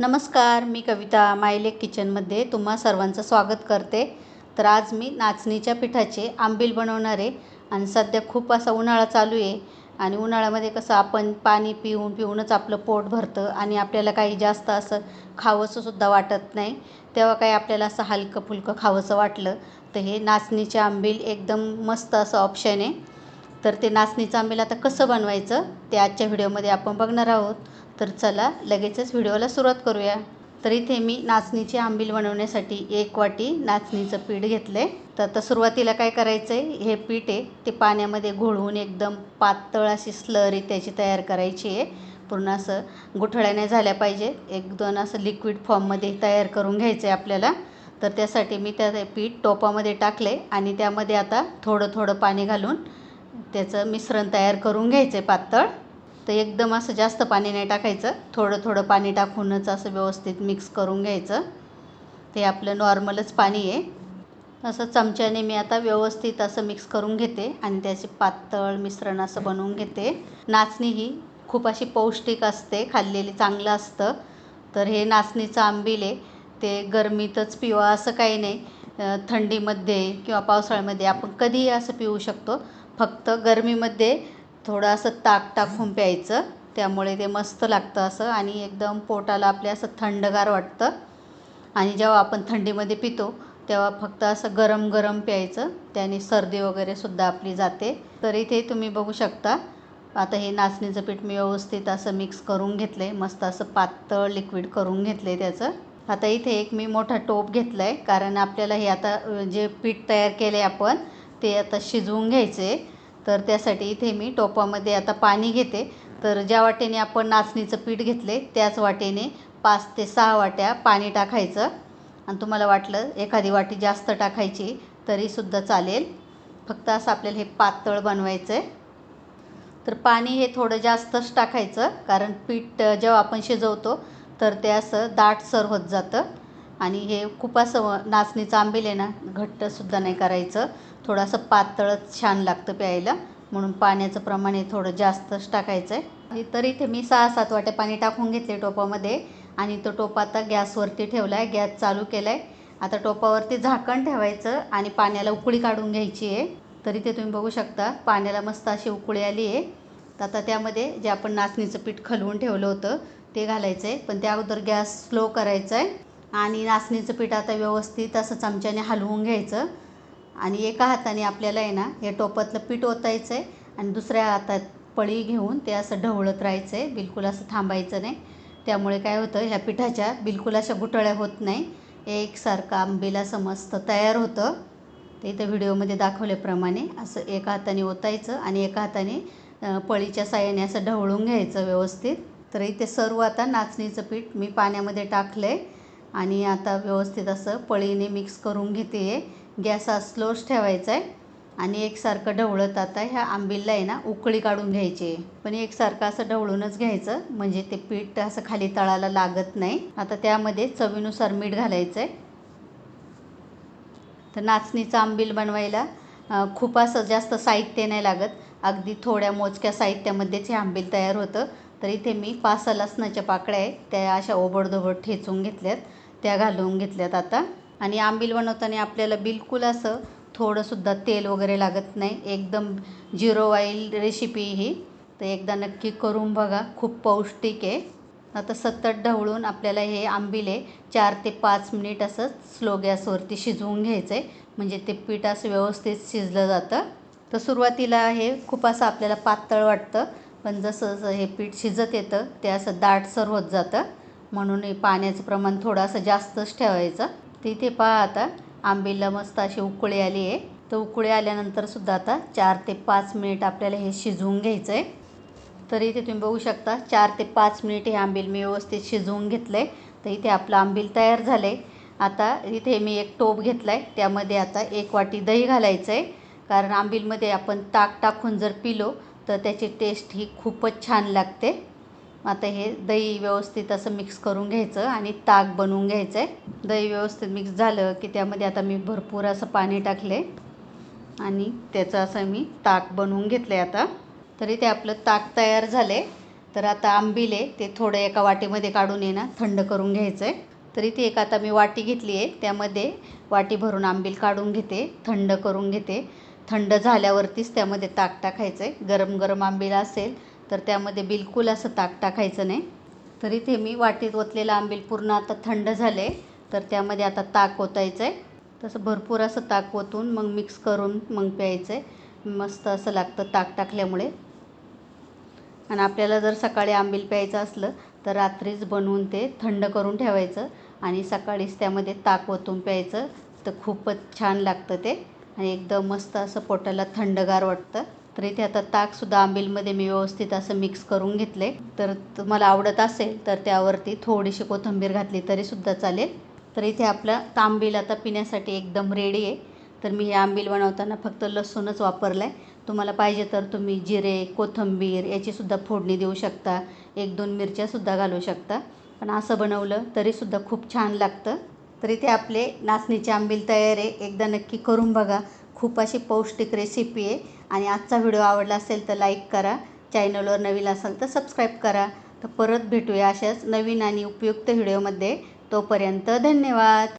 नमस्कार मी कविता मायलेक किचनमध्ये तुम्हा सर्वांचं स्वागत करते. तर आज मी नाचणीच्या पिठाचे आंबील बनवणार आहे आणि सध्या खूप असा उन्हाळा चालू आहे आणि उन्हाळ्यामध्ये कसं आपण पाणी पिऊन पिऊनच आपलं पोट भरतं आणि आपल्याला काही जास्त असं खावंसंसुद्धा वाटत नाही. तेव्हा काही आपल्याला असं हलकं फुलकं खावंसं वाटलं. तर हे नाचणीचे आंबील एकदम मस्त असं ऑप्शन आहे. तर ते नाचणीचं आंबेल आता कसं बनवायचं ते आजच्या व्हिडिओमध्ये आपण बघणार आहोत. तर चला लगेचच व्हिडिओला सुरुवात करूया. तर इथे मी नाचणीची आंबील बनवण्यासाठी एक वाटी नाचणीचं पीठ घेतलं आहे तर आता सुरुवातीला काय करायचं आहे हे पीठ आहे ते पाण्यामध्ये घोळवून एकदम पातळ अशी स्लरी त्याची तयार करायची आहे. पूर्ण असं गुठळ्याने झाल्या पाहिजे. एक दोन असं लिक्विड फॉर्ममध्ये तयार करून घ्यायचं आहे आपल्याला. तर त्यासाठी मी त्या पीठ टोपामध्ये टाकले आणि त्यामध्ये आता थोडं थोडं पाणी घालून त्याचं मिश्रण तयार करून घ्यायचं आहे पातळ. तर एकदम असं जास्त पाणी नाही टाकायचं. थोडं थोडं पाणी टाकूनच असं व्यवस्थित मिक्स करून घ्यायचं. ते आपलं नॉर्मलच पाणी आहे. असं चमच्याने मी आता व्यवस्थित असं मिक्स करून घेते आणि त्याचे पातळ मिश्रण असं बनवून घेते. नाचणी ही खूप अशी पौष्टिक असते खाल्लेली चांगलं असतं. तर हे नाचणीचं आंबील आहे. ते गरमीतच पिवा असं काही नाही. थंडीमध्ये किंवा पावसाळ्यामध्ये आपण कधीही असं पिऊ शकतो. फक्त गरमीमध्ये थोडं असं ताक टाकून प्यायचं. त्यामुळे ते मस्त लागतं असं आणि एकदम पोटाला आपल्या असं थंडगार वाटतं. आणि जेव्हा आपण थंडीमध्ये पितो तेव्हा फक्त असं गरम गरम प्यायचं. त्याने सर्दी वगैरेसुद्धा आपली जाते. तर इथे तुम्ही बघू शकता. आता हे नाचणीचं पीठ मी व्यवस्थित असं मिक्स करून घेतलं आहे मस्त असं पातळ लिक्विड करून घेतलं आहे त्याचं. आता इथे एक मी मोठा टोप घेतला आहे कारण आपल्याला हे आता जे पीठ तयार केले आपण ते आता शिजवून घ्यायचे तर त्यासाठी इथे मी टोपामध्ये आता पाणी घेते. तर ज्या वाटेने आपण नाचणीचं पीठ घेतले त्याच वाटेने पाच ते सहा वाट्या पाणी टाकायचं. आणि तुम्हाला वाटलं एखादी वाटी जास्त टाकायची तरीसुद्धा चालेल. फक्त असं आपल्याला हे पातळ बनवायचं आहे तर पाणी हे थोडं जास्तच टाकायचं कारण पीठ जेव्हा आपण शिजवतो तर ते असं दाटसर होत जातं. आणि हे खूप असं नाचणीचं आंबील आहे ना घट्टसुद्धा नाही करायचं. थोडंसं पातळच छान लागतं प्यायला. म्हणून पाण्याचं प्रमाण हे थोडं जास्तच टाकायचं आहे तर इथे मी सहा सात वाट्या पाणी टाकून घेतले टोपामध्ये. आणि तो टोप आता गॅसवरती ठेवला आहे गॅस चालू केला आहे आता टोपावरती झाकण ठेवायचं आणि पाण्याला उकळी काढून घ्यायची आहे. तरी ते तुम्ही बघू शकता पाण्याला मस्त अशी उकळी आली आहे. तर आता त्यामध्ये जे आपण नाचणीचं पीठ खलवून ठेवलं होतं ते घालायचं आहे पण त्या अगोदर गॅस स्लो करायचा आहे आणि नाचणीचं पीठ आता व्यवस्थित असं चमच्याने हलवून घ्यायचं. आणि एका हाताने आपल्याला आहे ना हे टोपातलं पीठ ओतायचं आहे आणि दुसऱ्या हातात पळी घेऊन ते असं ढवळत राहायचं आहे बिलकुल असं थांबायचं नाही. त्यामुळे काय होतं ह्या पिठाच्या बिलकुल अशा गुटळ्या होत नाही. एकसारखं आंबेला समजतं तयार होतं. ते इथं व्हिडिओमध्ये दाखवल्याप्रमाणे असं एका हाताने ओतायचं आणि एका हाताने पळीच्या साह्याने असं ढवळून घ्यायचं व्यवस्थित. तर इथे सर्व आता नाचणीचं पीठ मी पाण्यामध्ये टाकलं आहे आणि आता व्यवस्थित असं पळीने मिक्स करून घेते आहे गॅस हा स्लोच ठेवायचा आहे आणि एकसारखं ढवळत आता ह्या आंबीलला आहे ना उकळी काढून घ्यायची आहे. पण एकसारखं असं ढवळूनच घ्यायचं. म्हणजे ते पीठ असं खाली तळाला लागत नाही. आता त्यामध्ये चवीनुसार मीठ घालायचं आहे तर नाचणीचं आंबील बनवायला खूप असं जास्त साहित्य नाही लागत. अगदी थोड्या मोजक्या साहित्यामध्येच हे आंबील तयार होतं. तर इथे मी पाच सहा लसणाच्या पाकळ्या आहेत त्या अशा ओबडधोबड ठेचून घेतल्यात त्या घालून घेतल्यात आता. आणि आंबील बनवताना आपल्याला बिलकुल असं थोडंसुद्धा तेल वगैरे लागत नाही. एकदम झिरो ऑइल रेसिपी ही. तर एकदा नक्की करून बघा खूप पौष्टिक आहे. आता सतत ढवळून आपल्याला हे आंबील चार ते पाच मिनिट असं स्लो गॅसवरती शिजवून घ्यायचं आहे म्हणजे ते पीठ असं व्यवस्थित शिजलं जातं. तर सुरुवातीला हे खूप असं आपल्याला पातळ वाटतं. पण जसं जसं हे पीठ शिजत येतं ते असं दाटसर होत जातं. म्हणून हे पाण्याचं प्रमाण थोडंसं जास्तच ठेवायचं. तिथे पहा आता आंबीला मस्त अशी उकळी आली आहे. तर उकळी आल्यानंतरसुद्धा आता चार ते पाच मिनिट आपल्याला हे शिजवून घ्यायचं आहे तर इथे तुम्ही बघू शकता चार ते पाच मिनिट हे आंबील मी व्यवस्थित शिजवून घेतलं आहे तर इथे आपलं आंबील तयार झालं आहे आता इथे मी एक टोप घेतला आहे त्यामध्ये आता एक वाटी दही घालायचं आहे कारण आंबीलमध्ये आपण ताक टाकून जर पिलो तर त्याची टेस्ट ही खूपच छान लागते. आता हे दही व्यवस्थित असं मिक्स करून घ्यायचं आणि ताक बनवून घ्यायचं आहे दही व्यवस्थित मिक्स झालं की त्यामध्ये आता मी भरपूर असं पाणी टाकले आणि त्याचं असं मी ताक बनवून घेतलं आहे आता. तरी ते आपलं ताक तयार झाले तर आता आंबील आहे ते थोडं एका वाटीमध्ये काढून येणं थंड करून घ्यायचं आहे तरी ती एक आता मी वाटी घेतली आहे त्यामध्ये वाटी भरून आंबील काढून घेते थंड करून घेते. थंड झाल्यावरतीच त्यामध्ये ताक टाकायचं आहे गरम गरम आंबील असेल तर त्यामध्ये बिलकुल असं ताक टाकायचं नाही. तर इथे मी वाटीत ओतलेलं आंबील पूर्ण आता थंड झाले तर त्यामध्ये आता ताक ओतायचं आहे तसं भरपूर असं ताक ओतून मग मिक्स करून मग प्यायचं आहे मस्त असं लागतं ताक टाकल्यामुळे. आणि आपल्याला जर सकाळी आंबील प्यायचं असलं तर रात्रीच बनवून ते थंड करून ठेवायचं आणि सकाळीच त्यामध्ये ताक ओतून प्यायचं. तर खूपच छान लागतं ते. आणि एकदम मस्त असं पोटाला थंडगार वाटतं. तर इथे आता ताकसुद्धा आंबीलमध्ये मी व्यवस्थित असं मिक्स करून घेतले. तर तुम्हाला आवडत असेल तर त्यावरती थोडीशी कोथिंबीर घातली तरीसुद्धा चालेल. तर इथे आपलं तांबील आता पिण्यासाठी एकदम रेडी आहे. तर मी हे आंबील बनवताना फक्त लसूणच वापरलं आहे तुम्हाला पाहिजे तर तुम्ही जिरे कोथिंबीर याचीसुद्धा फोडणी देऊ शकता. एक दोन मिरच्यासुद्धा घालू शकता. पण असं बनवलं तरीसुद्धा खूप छान लागतं. तर इथे आपले नाचणीचे आंबील तयार आहे. एकदा नक्की करून बघा. खूप अशी पौष्टिक रेसिपी आहे. आणि आजचा व्हिडिओ आवडला असेल तर लाईक करा. चॅनलवर नवीन असाल तर सबस्क्राईब करा. तर परत भेटूया अशाच नवीन आणि उपयुक्त व्हिडिओमध्ये तोपर्यंत धन्यवाद.